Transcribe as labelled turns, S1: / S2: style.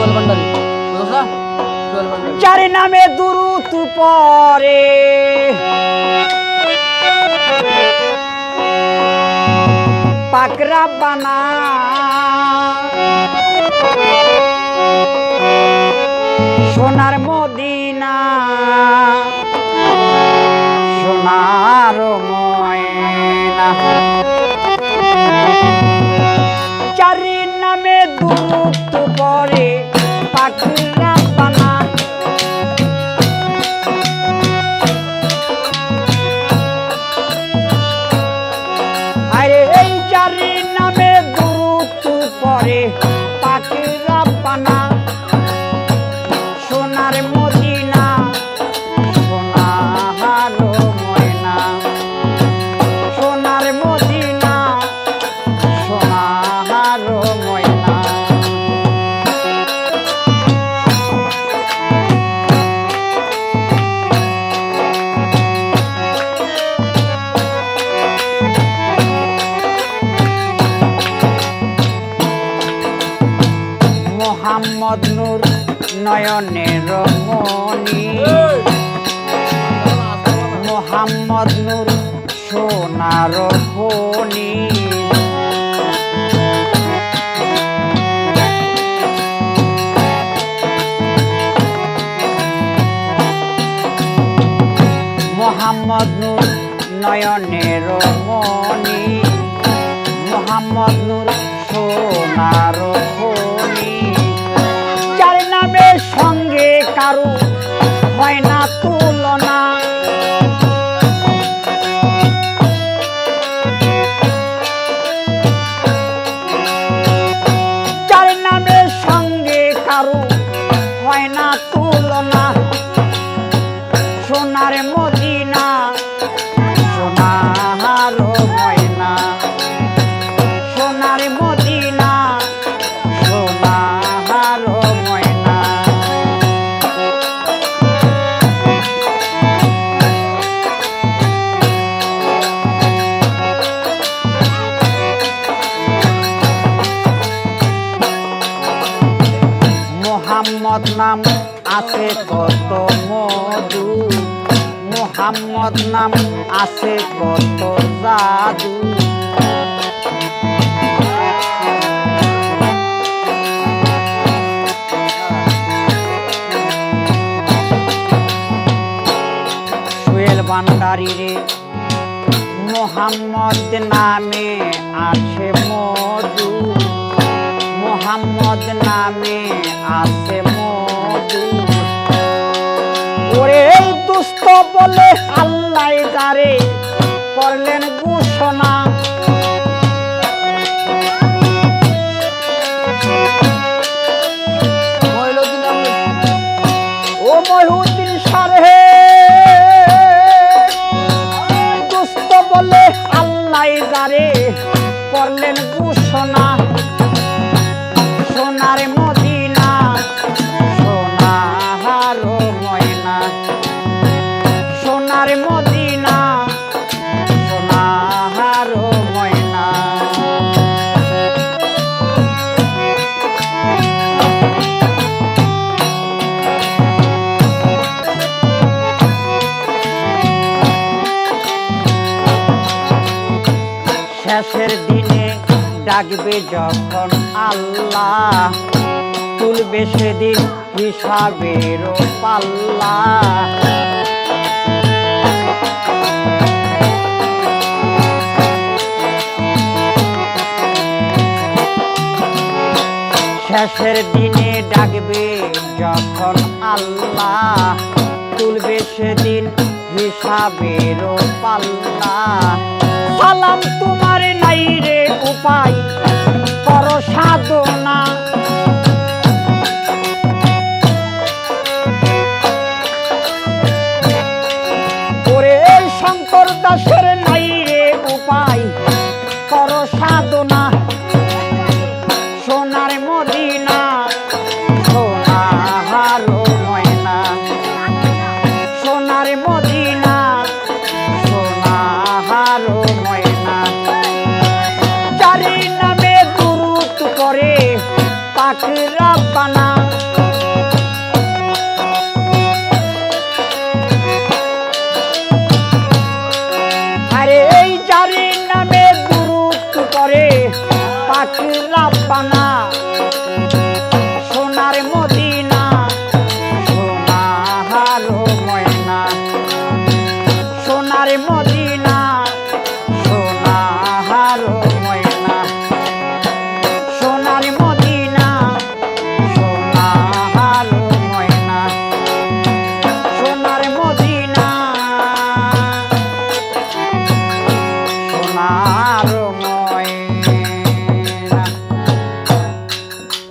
S1: সোহেল ভান্ডারি। বুঝছ? না
S2: দুরুত পরে পাকরা বানা। সোনার মদিনা। সোনার ময়না। চারি নামে দুরুত মোহাম্মদ নূর নয়নের মণি। মোহাম্মদ নূর সোনার খনি মোহাম্মদ নূর নয়নের মণি। মোহাম্মদ নূর সোনার খনি সঙ্গে মোহাম্মদ নাম, আছে কত মধু? মোহাম্মদ নাম, আছে কত জাদু? সোহেল মোহাম্মদ নামে আছে মধু। মোহাম্মদ নামে আছে মধু। ওরে দুস্থ বলে আল্লাহ যারে করলেন ঘোষণা। করলেন ঘোষণা। ময়না। শেষের দিনে ডাকবে যখন আল্লাহ তুলবে সেদিন হিসাবের পাল্লা। শেষের দিনে ডাকবে যখন আল্লাহ তুলবে সেদিন হিসাবের পাল্লা। সালাম তোমার নাই রে উপায় কর সাধনা। শঙ্কর দাসের নাই রে উপায় কর সাধনা। Gelap.